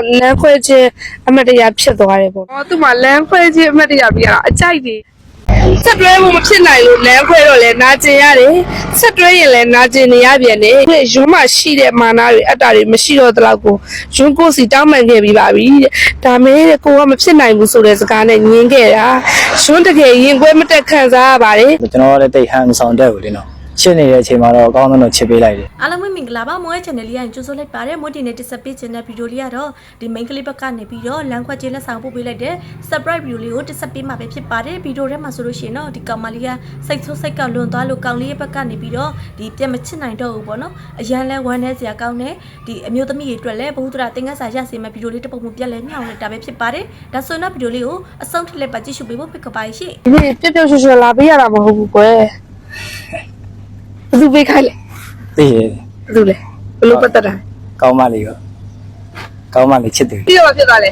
တော့လမ်းခွဲခြင်းအမတ်တရားဖြစ်သွားတယ်ပေါ့နော်သူမှလမ်းခွဲခြင်းအမတ်တရားပြီးတော့အကြိုက်တယ်ဆက်တွဲမှုမဖြစ်နိုင်လို့လမ်းခွဲတော့လဲနာကျင်ရတယ်ဆက်တွဲရင်လည်းနာကျင်နေရပြန်တယ်ဒီရုံးမှာရှိတဲ့မာနာတွေအတ္တတွေမရှိတော့တလောက်ကိုရုံးကိုစီတောင်းပန်ခဲ့ပြီးပါပြီတဲ့ဒါမဲတဲ့ကိုကမဖြစ်နိုင်ဘူးဆိုတဲ့စကားနဲ့ညင်းခဲ့တာရုံးတကယ်ရင်ခွဲမတက်ခံစားရပါတယ်ကျွန်တော်ကလည်းတိတ်ဟန်မဆောင်တတ်ဘူးလေနော် ချစ်နေတဲ့အချိန်မှာတော့အကောင်းဆုံးတော့ချစ်ပေးလိုက်တယ်အားလုံးပဲမင်္ဂလာပါမောရဲ့ channel လေးရရင်ကြိုဆိုလိုက်ပါတယ်မို့ဒီနေ့တက်ဆက်ပေးခြင်းတဲ့ဗီဒီယိုလေးကတော့ဒီ main clip ဘက်ကနေပြီးတော့လမ်းခွဲခြင်းလက်ဆောင်ပို့ပေးလိုက်တဲ့ surprise video လေးကိုတက်ဆက်ပေးမှာပဲဖြစ်ပါတယ်ဗီဒီယိုထဲမှာဆိုလို့ရှိရင်တော့ဒီကောင်မလေးကစိတ်ဆိုးစိတ်ကလွန်သွားလို့ကောင်လေးရဲ့ဘက်ကနေပြီးတော့ဒီပြတ်မချစ်နိုင်တော့ဘူးပေါ့နော်အရန်လဲဝမ်းနေစရာကောင်းတယ်ဒီအမျိုးသမီးတွေအတွက်လည်းဘဝတရတင်ကန်းစာရစေမယ့်ဗီဒီယိုလေးတစ်ပုဒ်မှုပြက်လဲမြောင်းနေတာပဲဖြစ်ပါတယ်ဒါဆိုတော့ဗီဒီယိုလေးကိုအဆုံးထိလက်ပါကြည့်ရှုပေးဖို့ဖိတ်ခေါ်ပါရှိဒီနေ့ပြက်ပြက်ရွှွှွှွှလာပေးရတာမဟုတ်ဘူးကွယ် ဘယ်သူပေးခိုင်းလဲသိရဘယ်သူလဲဘယ်လိုပတ်သက်တာကောင်းမလေးရောကောင်းမလေးချစ်တယ်ပြီးတော့ဖြစ်သွားလဲ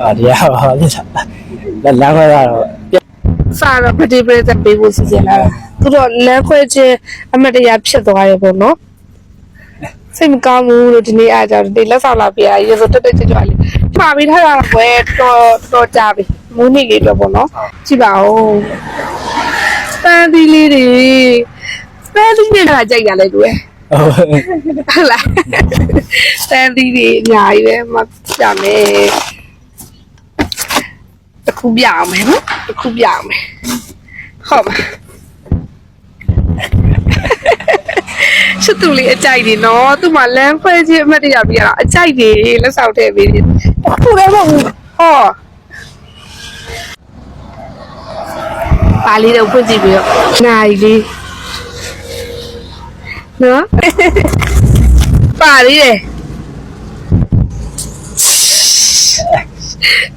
အာဒီကဟာပြစ်တာလက်လမ်းခွဲရတော့ပြက်စာတော့ပတိပရိသတ်ပေးဖို့စီစဉ်လာတာသူတော့လမ်းခွဲခြင်းအမတ်တရားဖြစ်သွားတယ်ပေါ့နော်စိတ်မကောင်းဘူးလို့ဒီနေ့အားကြောင့်ဒီလက်ဆောင်လာပေးရရေဆိုတက်တက်ကြွကြွလေးမှာပြီးထားတာကွယ်တော်တော်ကြပြီမူးနေ့လေးတော့ပေါ့နော်ကြည့်ပါဦးပန်းသီးလေးတွေ ပန်းသီးတွေကကြိုက်တာလေသူရဲ့ဟုတ်ဟုတ်လားတန်သီးတွေအများကြီးပဲမပြမယ်တစ်ခုပြအောင်မယ်နော်တစ်ခုပြအောင်မယ်ဟုတ်ပါချစ်သူလေးအကြိုက်နေနော်သူ့မှာလမ်းခွဲခြင်းအမတ်တရားပြရတာအကြိုက်နေလက်ဆောင်ထည့်ပေးတယ်ခုလည်းမဟုတ်ဘူးဟောပါလေးတော့ဖွင့်ကြည့်ပြီးတော့နိုင်လေး နော်ပါလေးတယ်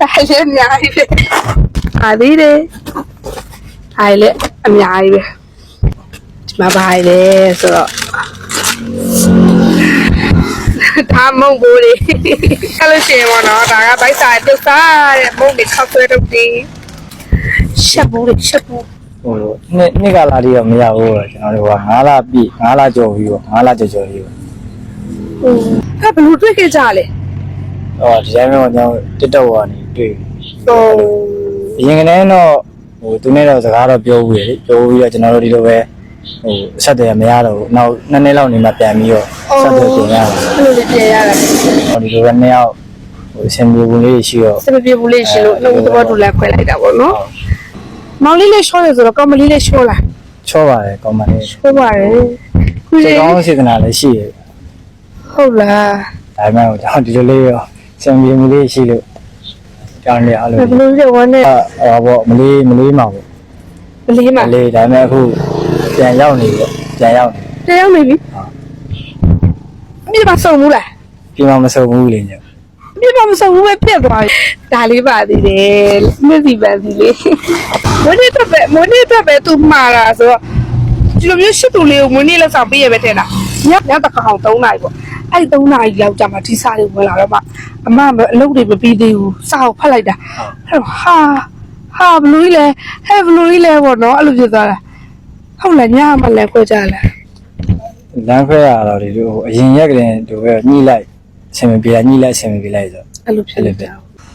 အဲ့လေအများကြီးပဲပါသေးတယ်အဲ့လေအများကြီးပဲဒီမှာပါလေဆိုတော့ဒါမုံဘူးလေအဲ့လိုရှင်မနော်ဒါကဘိုက်စာတုတ်စားတဲ့မုံတွေခောက်ဆွဲတုတ်တွေရှက်ဘူးလေရှက်ဘူး ဟိုနှစ်နှစ်ကလာလေးတော့မရဘူးတော့ကျွန်တော်တို့က9လပြည့်9လကျော်ပြီးတော့9လကျော်ကျော်ပြီးတော့အဲ့ဘယ်လိုတွေ့ခဲ့ကြလဲဟောဒီတိုင်းမျိုးကျွန်တော် TikTok ကနေတွေ့ဟိုအရင်ကတည်းကတော့ဟိုသူနဲ့တော့စကားတော့ပြောဘူးလေပြောပြီးတော့ကျွန်တော်တို့ဒီလိုပဲဟိုဆက်တယ်မရတော့ဘူးနောက်နှစ်နှစ်လောက်နေမှပြန်ပြီးတော့ဆက်တယ်ပြင်ရတာအဲ့လိုလေးပြင်ရတာဟိုဒီလိုပဲနှစ်ယောက်ဟိုအဆင်ပြေဘူးလေးရှိတော့စမပြေဘူးလေးရှင်လို့နှုတ်သဘောတူလက်ခွဲလိုက်တာပေါ့နော် မောင်လေးလေးရှောတယ်ဆိုတော့ကောင်မလေးလေးရှောလာချောပါတယ်ကောင်းပါလေရှောပါတယ်ခုစိလေးတ်ကောင်းစေတနာလည်းရှိရဟုတ်လားဒါပေမဲ့ကျွန်တော်ဒီလိုလေးရောအဆင်ပြေမှုလေးရှိလို့ကြောင်းလေးအားဘလို့ယ်လိုလဲဝမ်းနဲ့ဟောပေါ့မလေးမလေးမှာပေါ့မလေးမမလေးဒါပေမဲ့အခုပြန်ရောက်နေပေါ့ပြန်ရောက်နေတရားနေပြီပြပါဆုံးဘူးလားပြင်မမစုံဘူးလေည ပြပါမဆုံးဘူးပဲပြက်သွားပြီဒါလေးပါသေးတယ်မြစ်စီပန်းစီလေးမွေးနေ့တော့ပဲမွေးနေ့တော့ပဲသူမှားတာဆိုတော့ဒီလိုမျိုးရှစ်တူလေးကိုမွေးနေ့လက်ဆောင်ပေးရပဲတဲ့လားညညတခါအောင်3နာရီပေါ့အဲ့3နာရီလောက်ကြာမှဒီစားလေးဝင်လာတော့မှအမအလုပ်တွေမပြီးသေးဘူးစာကိုဖတ်လိုက်တာအဲ့တော့ဟာဟာဘလူးကြီးလဲဟဲ့ဘလူးကြီးလဲပေါ့နော်အဲ့လိုဖြစ်သွားတာဟုတ်လားညမှလည်းခွဲကြလားလမ်းခွဲရတော့ဒီလိုအရင်ရက်ကလေးတို့ပဲညှိလိုက် အဆင်မပြေတာညှိလိုက်အဆင်မပြေလိုက်ဆိုအဲ့လိုဖြစ်နေတယ်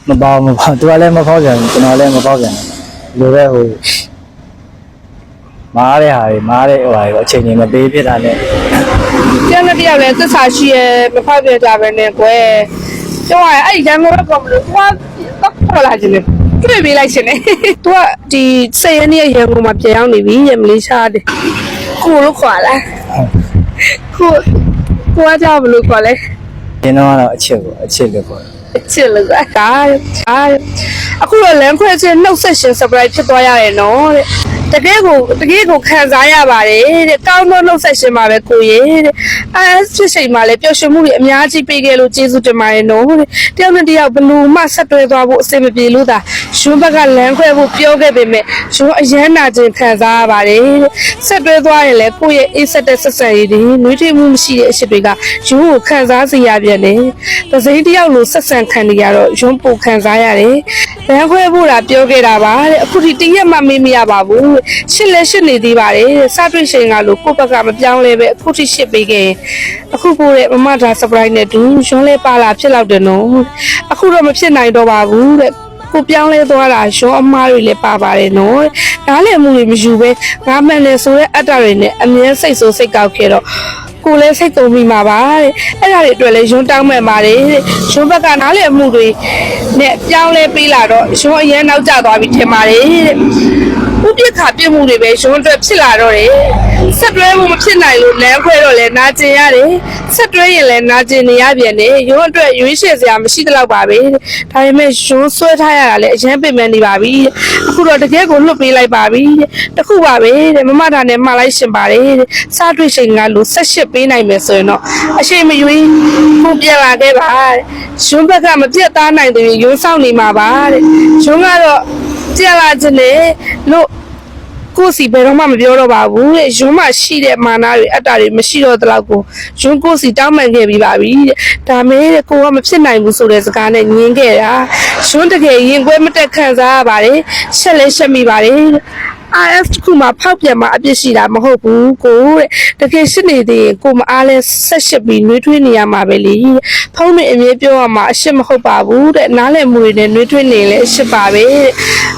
မပေါမပေါသူကလည်းမပေါပြန်ဘူးကျွန်တော်လည်းမပေါပြန်ဘူးဒီလိုပဲဟိုမားတဲ့ဟာတွေမားတဲ့ဟိုဟာတွေအချိန်ကြီးမပေးဖြစ်တာနဲ့ကျန်တဲ့တယောက်လည်းသစ္စာရှိရမဖောက်ပြကြပဲနဲ့ကွယ်ကျောင်းကအဲ့ဒီတန်းကတော့ကောမလို့ဟိုကတော့ပေါ်လာခြင်းလေတွေ့ပေးလိုက်ရှင်လေသူကဒီစိတ်ရနေရေကုန်မှာပြန်ရောက်နေပြီရမလေးရှားတယ်ကိုလို့ခေါ်လာကိုကိုကကြောက်ဘလို့ခေါ်လဲ ဒီတော့ကတော့အချစ်ပေါ့အချစ်လို့ပေါ့အချစ်လို့ကဒါဒါအခုတော့လမ်းခွဲခြင်းနှုတ်ဆက်ရှင် surprise ဖြစ်သွားရတယ်နော်တဲ့တကယ်ကိုတကယ်ကိုခံစားရပါတယ်တဲ့ကောင်းသောနှုတ်ဆက်ရှင်မှာပဲကိုရေတဲ့ အဲဖြစ်ချိန်မှာလည်းပျော်ရွှင်မှုတွေအများကြီးပေးခဲ့လို့ကျေးဇူးတင်ပါတယ်နော်တဲ့တယောက်နဲ့တယောက်ဘလူမှဆက်တွဲသွားဖို့အဆင်မပြေလို့သာရွှန်းဘက်ကလမ်းခွဲဖို့ပြောခဲ့ပေမဲ့ရွှန်းအရန်နာခြင်းခံစားရပါတယ်တဲ့ဆက်တွဲသွားရင်လည်းကိုယ့်ရဲ့အေးဆက်တဲ့ဆက်ဆံရေးတွေနှွေးထွေးမှုမရှိတဲ့အရှိတွေကရွှန်းကိုခံစားစေရပြန်တယ်။သစိမ်းတယောက်လိုဆက်ဆံခံနေရတော့ရွှန်းပိုခံစားရတယ်။လမ်းခွဲဖို့တာပြောခဲ့တာပါတဲ့အခုဒီတရက်မှမေးမရပါဘူးတဲ့ရှစ်လက်ရှစ်နေသေးပါတယ်တဲ့စတွေ့ရှင်ကလို့ကိုယ့်ဘက်ကမပြောင်းလဲပဲအခုထိရှစ်ပေးခဲ့ရင်အခုပို့တဲ့မမဒါ surprise နဲ့တူရွှန်းလဲပါလာဖြစ်လောက်တယ်နော်အခုတော့မဖြစ်နိုင်တော့ပါဘူးတဲ့ကိုပြောင်းလဲသွားတာရှောအမားတွေလည်းပါပါတယ်နော်တဲ့နားလည်မှုတွေမယူပဲငါမှန်တယ်ဆိုတဲ့အတ္တတွေနဲ့အမြဲစိတ်ဆိုးစိတ်ကောက်ခဲ့တော့ကိုလည်းစိတ်ကုန်မိမှာပါတဲ့အဲ့ဒါတွေအတွက်လည်းယွန်းတောင်းမဲ့ပါတယ်တဲ့ယွန်းဘက်ကနားလည်မှုတွေနဲ့ပြောင်းလဲပေးလာတော့ယွန်းအရင်နောက်ကျသွားပြီထင်ပါတယ်တဲ့ဥပိ္ပခပြစ်မှုတွေပဲယွန်းအတွက်ဖြစ်လာတော့တယ် ဆက်တွဲမှုမဖြစ်နိုင်လို့လမ်းခွဲတော့လဲနာကျင်ရတယ်ဆက်တွဲရင်လည်းနာကျင်နေရပြန်တယ်ယွန်းအတွက်ရွေးချယ်စရာမရှိသလောက်ပါပဲတဲ့ဒါပေမဲ့ယွန်းဆွဲထားရတာလည်းအရင်ပြင်မဲ့နေပါပြီတဲ့အခုတော့တကယ်ကိုလွတ်ပေးလိုက်ပါပြီတဲ့တခုပါပဲတဲ့မမတာနဲ့မှားလိုက်ရှင်ပါတယ်တဲ့စားတွေ့ချိန်ကလို့ဆက်ရှစ်ပေးနိုင်မယ်ဆိုရင်တော့အရှိန်မရွေးပုံပြန်လာခဲ့ပါတဲ့ယွန်းဘက်ကမပြတ်သားနိုင်တဲ့ယွန်းဆောင်နေမှာပါတဲ့ယွန်းကတော့ကြက်လာခြင်းနဲ့လို့ ကိုယ်စီဘယ်တော့မှမပြောတော့ပါဘူးတဲ့ယွန်းမရှိတဲ့မာနာတွေအတ္တတွေမရှိတော့တဲ့လောက်ကိုယွန်းကိုယ်စီတောင်းပန်ခဲ့ပြီးပါပြီတဲ့ဒါမဲတဲ့ကိုကမဖြစ်နိုင်ဘူးဆိုတဲ့စကားနဲ့ညင်းခဲ့တာယွန်းတကယ်ရင်ခွဲမတက်ခံစားရပါတယ်ရှက်လဲရှက်မိပါတယ်တဲ့ RF တခုမှဖောက်ပြန်မှအပြစ်ရှိတာမဟုတ်ဘူးကိုတဲ့တကယ်ရှိနေသေးရင်ကိုမအားလဲဆက်ရှစ်ပြီးနှွေးထွေးနေရမှာပဲလေတဲ့ဖုန်းနဲ့အမြဲပြောရမှာအရှစ်မဟုတ်ပါဘူးတဲ့နားလည်မှုတွေနဲ့နှွေးထွေးနေလဲအရှစ်ပါပဲတဲ့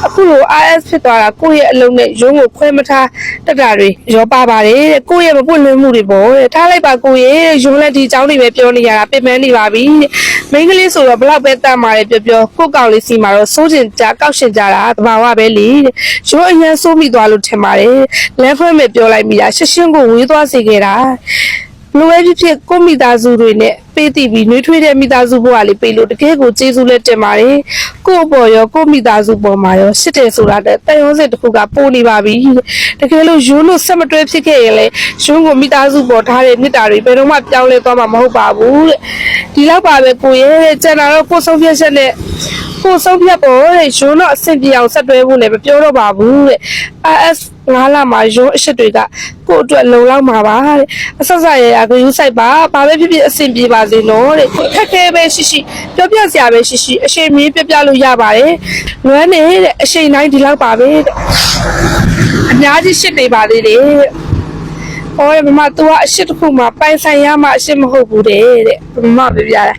အခုလို RF ဖြစ်သွားတာကိုယ့်ရဲ့အလုံးနဲ့ရုံးကိုခွဲမထားတတ်တာတွေရောပါပါတယ်တဲ့ကိုယ့်ရဲ့မပွင့်လင်းမှုတွေပေါ့တဲ့ထားလိုက်ပါကိုယ့်ရဲ့ရုံးလက်ဒီအကြောင်းတွေပဲပြောနေရတာပြင်ပန်းနေပါပြီတဲ့မိန်းကလေးဆိုတော့ဘလောက်ပဲတတ်มาတယ်ပြောပြောကိုယ့်ကောင်လေးစီမှာတော့စိုးကျင်ကြကောက်ရှင်ကြတာတဘာဝပဲလေတဲ့ရုံးအရင်စိုးမိသွားလို့ထင်ပါတယ်လမ်းခွဲမဲ့ပြောလိုက်မိတာရှင်းရှင်းကိုဝေးသွားစေခဲ့တာ လူပဲဖြစ်ဖြစ်ကိုယ့်မိသားစုတွေနဲ့ပေးတည်ပြီးနှွေးထွေးတဲ့မိသားစုဘဝလေးပေးလို့တကယ်ကိုကျေးဇူးလက်တင်ပါတယ်ကိုယ့်အပေါ်ရောကိုယ့်မိသားစုပေါ်မှာရောရှစ်တယ်ဆိုတာတဲ့တန်ရုံးစစ်တစ်ခုကပို့နေပါပြီတကယ်လို့ယွန်းလို့ဆက်မတွဲဖြစ်ခဲ့ရင်လေယွန်းကိုမိသားစုပေါ်ထားတဲ့မေတ္တာတွေဘယ်တော့မှပြောင်းလဲသွားမှာမဟုတ်ပါဘူးတဲ့ဒီလောက်ပါပဲကိုရဲ့တဲ့ကျန်တာတော့ကိုယ်ဆုံးဖြတ်ချက်နဲ့ကိုယ်ဆုံးဖြတ်ပေါ်တဲ့ယွန်းတော့အဆင်ပြေအောင်ဆက်တွဲဖို့လည်းမပြောတော့ပါဘူးတဲ့ RS ငါးလာမှာရုံးအရှိတွေကကို့အတွက်လုံလောက်မှာပါတဲ့အဆက်ဆက်ရရဂယူးဆိုင်ပါဘာပဲဖြစ်ဖြစ်အဆင်ပြေပါစေနော်တဲ့ခက်ခဲပဲရှိရှိပြောပြစရာပဲရှိရှိအရှိန်မင်းပြပြလို့ရပါတယ်လွမ်းနေတဲ့အရှိန်တိုင်းဒီလောက်ပါပဲတဲ့အများကြီးရှစ်နေပါသေးတယ်တဲ့ဟောမမ तू ကအရှိတစ်ခုမှပိုင်ဆိုင်ရမှအရှိမဟုတ်ဘူးတဲ့တဲ့မမပြပြတာ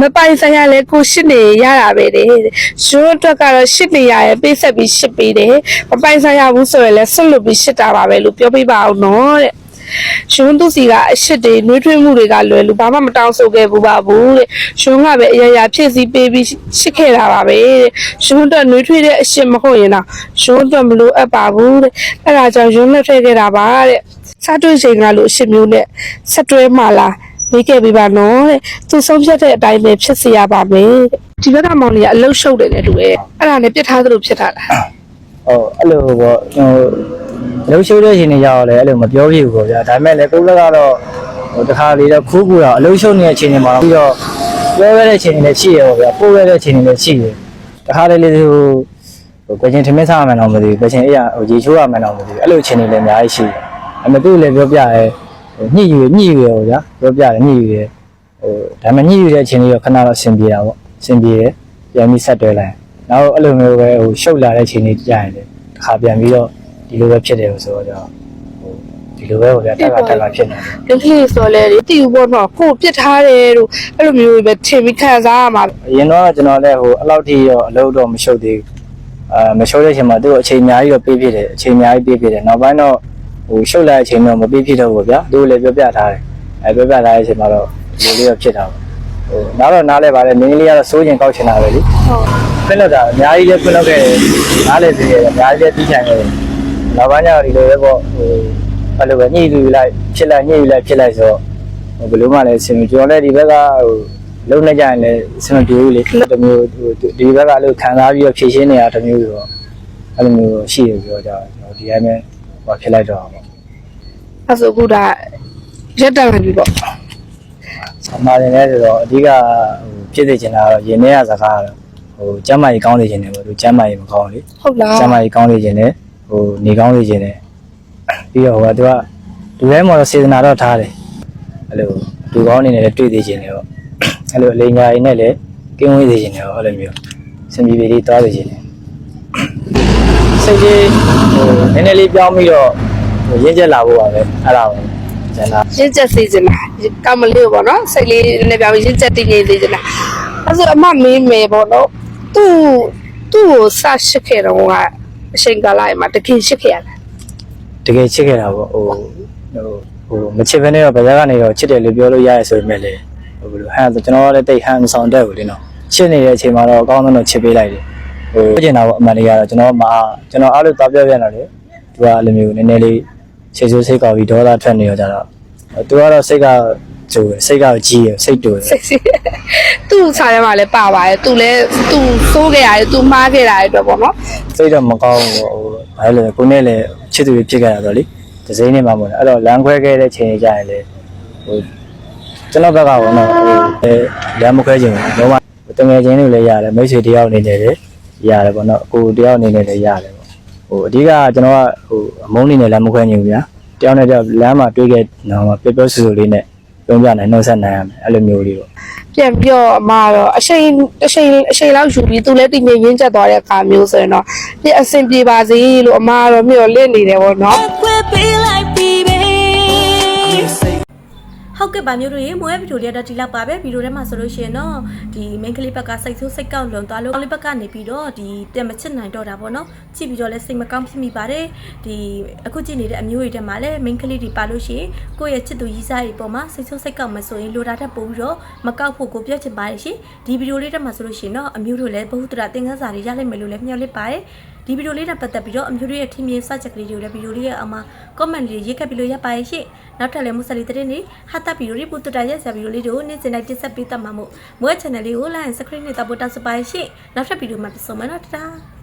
မပိုင်ဆိုင်ရလဲကိုရှစ်နေရတာပဲတဲ့ရုံးအတွက်ကတော့ရှစ်နေရရဲ့ပေးဆက်ပြီးရှစ်ပေးတယ်မပိုင်ဆိုင်ရဘူးဆိုရင်လည်းဆွတ်လွတ်ပြီးရှစ်တာပါပဲလို့ပြောပြပါအောင်နော်တဲ့ရုံးသူစီကအရှစ်တွေနှွေးထွေးမှုတွေကလွယ်လို့ဘာမှမတောင်းဆိုခဲ့ဘူးပါဘူးတဲ့ရုံးကပဲအရာရာဖြည့်ဆည်းပေးပြီးရှစ်ခဲ့တာပါပဲတဲ့ရုံးအတွက်နှွေးထွေးတဲ့အရှစ်မဟုတ်ရင်တော့ရုံးအတွက်မလိုအပ်ပါဘူးတဲ့အဲ့ဒါကြောင့်ရုံးနဲ့ထည့်ခဲ့တာပါတဲ့စားတွေ့ချိန်ကလို့အရှစ်မျိုးနဲ့ဆက်တွဲမှလား မေးခဲ့ပေးပါနော်တဲ့သူဆုံးဖြတ်တဲ့အတိုင်းပဲဖြစ်စေရပါမယ်တဲ့ဒီဘက်ကမောင်လေးကအလုတ်ရှုပ်တယ်နဲ့တူရဲ့အဲ့ဒါနဲ့ပြစ်ထားသလိုဖြစ်တာလားဟုတ်အဲ့လိုပေါ့ဟိုလှုပ်ရှုပ်တဲ့ချိန်တွေရောက်လဲအဲ့လိုမပြောပြဘူးပေါ့ဗျာဒါပေမဲ့လည်းကိုယ်ကတော့ဟိုတခါလေးတော့ခိုးကူတော့အလှုပ်ရှုပ်နေတဲ့ချိန်တွေမှာပြီးတော့ပြောရတဲ့ချိန်တွေလည်းရှိရပေါ့ဗျာပို့ရတဲ့ချိန်တွေလည်းရှိတယ်တခါလေးလေးဟိုဟိုကွချင်းထမင်းစားရမယ်တော့မသိဘူးကွချင်းအေးရဟိုရေချိုးရမယ်တော့မသိဘူးအဲ့လိုချိန်တွေလည်းအများကြီးရှိတယ်အမေသူ့လည်းပြောပြရဲဟို ညှိယူညှိယူရပေါ့ဗျာပြောပြတယ်ညှိယူရဟိုဒါပေမဲ့ညှိယူတဲ့အချိန်လေးတော့ခဏတော့အဆင်ပြေတာပေါ့အဆင်ပြေတယ်ပြန်ပြီးဆက်တွဲလိုက်နောက်အဲ့လိုမျိုးပဲဟိုရှုပ်လာတဲ့ချိန်လေးကြာရင်လေတစ်ခါပြန်ပြီးတော့ဒီလိုပဲဖြစ်တယ်ဆိုတော့ကြောင့်ဟိုဒီလိုပဲဟိုဗျာတက်ကတက်ကဖြစ်နေတယ်ဒီကလေးဆိုလဲလေတီယူပေါ်တော့ကိုယ်ပြစ်ထားတယ်လို့အဲ့လိုမျိုးပဲထင်ပြီးခံစားရမှာအရင်တော့ကျွန်တော်လည်းဟိုအဲ့လောက်ထိတော့အလုပ်တော့မရှုပ်သေးဘူးအာမရှုပ်တဲ့အချိန်မှာသူ့ကိုအချိန်အများကြီးတော့ပေးဖြစ်တယ်အချိန်အများကြီးပေးဖြစ်တယ်နောက်ပိုင်းတော့ ဟိုရှုပ်လာတဲ့အချိန်တော့မပေးဖြစ်တော့ဘူးဗျာသူ့ကိုလည်းပြောပြထားတယ်အဲပြောပြထားတဲ့အချိန်မှာတော့ဒီလိုလေးတော့ဖြစ်တာပေါ့ဟိုနားတော့နားလဲပါတယ်မင်းကလေးကတော့စိုးကျင်ကောက်ချင်တာပဲလေဟုတ်ပြက်လောက်တာအများကြီးလည်းပြက်လောက်ခဲ့တယ်နားလဲသေးတယ်အများကြီးလည်းပြီးချင်ခဲ့တယ်နောက်ပိုင်းကျတော့ဒီလိုပဲပေါ့ဟိုအဲ့လိုပဲညှိလူလိုက်ဖြစ်လိုက်ညှိလူလိုက်ဖြစ်လိုက်ဆိုတော့ဟိုဘယ်လိုမှလည်းအဆင်မပြေတော့လည်းဒီဘက်ကဟိုလုံးနေကြရင်လည်းအဆင်မပြေဘူးလေတမျိုးဟိုဒီဘက်ကအဲ့လိုခံစားပြီးတော့ဖြည့်ရှင်းနေတာတမျိုးဆိုတော့အဲ့လိုမျိုးရှိရပြောကြကျွန်တော်ဒီအတိုင်းပဲ ဟိုဖြစ်လိုက်တော့ပေါ့အဲ့ဆိုခုဒါရက်တန်ပြီပေါ့ဆမားတယ်လည်းဆိုတော့အဓိကဟိုဖြစ်နေချင်တာကတော့ရင်ထဲကစကားကတော့ဟိုကျမ်းမာရေးကောင်းနေချင်တယ်ပေါ့သူကျမ်းမာရေးမကောင်းလေဟုတ်လားကျမ်းမာရေးကောင်းနေခြင်းနဲ့ဟိုနေကောင်းနေခြင်းနဲ့ပြီးတော့ဟိုကသူကလူတိုင်းမှာတော့စေတနာတော့ထားတယ်အဲ့လိုလူကောင်းနေနဲ့လည်းတွေ့သေးခြင်းတွေပေါ့အဲ့လိုအလိညာရင်းနဲ့လည်းကင်းဝေးသေးခြင်းတွေပေါ့အဲ့လိုမျိုးစစင်ပြေပြေလေးသွားလို့ရှင် စိတ်ကြီးဟိုနည်းနည်းလေးပြောင်းပြီးတော့ဟိုရင်းချက်လာဖို့ပါပဲအဲ့ဒါပဲကျန်တာရင့်ချက်စေချင်တာကောင်းမလေးပေါ့နော်စိတ်လေးနည်းနည်းပြောင်းပြီးရင့်ချက်တည်ငြိမ်စေချင်တာအဲဆိုအမမေးမယ်ပေါ့နော်သူ့သူ့ကိုစရှစ်ခဲ့တော့ကအချိန်ကာလမှာတကယ်ရှစ်ခဲ့ရတယ်တကယ်ချစ်ခဲ့တာပေါ့ဟိုဟိုဟိုမချစ်ဘဲနဲ့တော့ဗဇက်ကနေတော့ချစ်တယ်လို့ပြောလို့ရရဆိုပေမဲ့လေဟိုဘယ်လိုဟမ်ကျွန်တော်လည်းတိတ်ဟမ်မဆောင်တတ်ဘူးလေနော်ချစ်နေတဲ့အချိန်မှာတော့အကောင်းဆုံးတော့ချစ်ပေးလိုက်တယ် ဟိုကျင်တာပေါ့အမှန်တရားတော့ကျွန်တော်မအားကျွန်တော်အားလို့သွားပြောပြနေတာလေသူကအဲ့လိုမျိုးနည်းနည်းလေးခြေစိုးစိတ်ကောက်ပြီးဒေါသထွက်နေရကြတော့သူကတော့စိတ်ကကျိုးစိတ်ကကြီးရစိတ်တူတယ်စိတ်စီသူ့ဆိုင်ထဲမှာလည်းပါပါတယ်သူလည်းသူစိုးခဲ့ရတယ်သူမှားခဲ့တာတွေအတွက်ပေါ့နော်စိတ်တော့မကောင်းဘူးပေါ့ဟိုဘာလို့လဲကိုနဲ့လည်းချစ်သူဖြစ်ခဲ့တာတော့လေဒဇိမ့်နေမှာမဟုတ်ဘူးအဲ့တော့လမ်းခွဲခဲ့တဲ့ချိန်ကြီးကြရင်လေဟိုကျွန်တော်ဘက်ကပေါ့နော်ဟိုအဲလမ်းမခွဲခြင်းဘူးတော့မှတငယ်ချင်းတွေလည်းရတယ်မိတ်ဆွေတယောက်အနေနဲ့လည်း ရတယ်ပေါ့နော်ကိုတယောက်အနေနဲ့လည်းရတယ်ပေါ့ဟိုအဓိကကျွန်တော်ကဟိုအမုန်းနေနဲ့လမ်းမခွဲခြင်းဘူးဗျာတယောက်နဲ့တယောက်လမ်းမှာတွေ့ခဲ့တော့မှပြောပြောဆူဆူလေးနဲ့ပြောပြနိုင်နှုတ်ဆက်နိုင်ရမယ်အဲ့လိုမျိုးလေးပေါ့ပြန်ပြောအမတော့အချိန်အချိန်အချိန်လောက်ယူပြီးသူလည်းတည်ငြိမ်ရင်းချက်သွားတဲ့အခါမျိုးဆိုရင်တော့ပြအဆင်ပြေပါစေလို့အမကတော့မျှော်လင့်နေတယ်ပေါ့နော် ဟုတ်ကဲ့ပါမျိုးတို့ရေမွေးဗီဒီယိုလေးတော့ဒီလောက်ပါပဲဗီဒီယိုထဲမှာဆိုလို့ရှိရင်တော့ဒီ main ကလေးဘက်ကစိတ်ဆိုးစိတ်ကောက်လွန်သွားလို့ကလေးဘက်ကနေပြီးတော့ဒီတက်မချစ်နိုင်တော့တာပေါ့နော်ကြည့်ပြီးတော့လဲစိတ်မကောင်းဖြစ်မိပါတယ်ဒီအခုကြည့်နေတဲ့အမျိုးတွေထဲမှာလဲ main ကလေးတွေပါလို့ရှိရင်ကိုယ့်ရဲ့ချစ်သူရီးစားတွေပေါ်မှာစိတ်ဆိုးစိတ်ကောက်မဆိုရင်လိုတာတက်ပို့ပြီးတော့မကောက်ဖို့ကိုပြောချင်ပါတယ်ရှင်ဒီဗီဒီယိုလေးထဲမှာဆိုလို့ရှိရင်တော့အမျိုးတို့လည်းဘ ഹു တရသင်ခန်းစာတွေရလိမ့်မယ်လို့လည်းမျှော်လင့်ပါတယ် ဒီဗီဒီယိုလေးနဲ့ပတ်သက်ပြီးတော့အမျိုးတွေရဲ့ထင်မြင်စချက်ကလေးတွေကိုလည်းဗီဒီယိုလေးရဲ့အောက်မှာ comment လေးရေးခဲ့ပြီးလို့ရပါရဲ့ရှင့်နောက်ထပ်လည်းမူဆလီတဲ့နေ့ဟာတာဗီဒီယိုလေးပူတတာရဲ့ဆရာဗီဒီယိုလေးတွေကိုနေ့စဉ်တိုင်းတင်ဆက်ပေးတတ်မှာမို့မွေး channel လေးကို like and subscribe နဲ့တပ်ဖို့တောက်စပါရဲ့ရှင့်နောက်ထပ်ဗီဒီယိုမှာပြန်ဆုံမယ်နော်တတား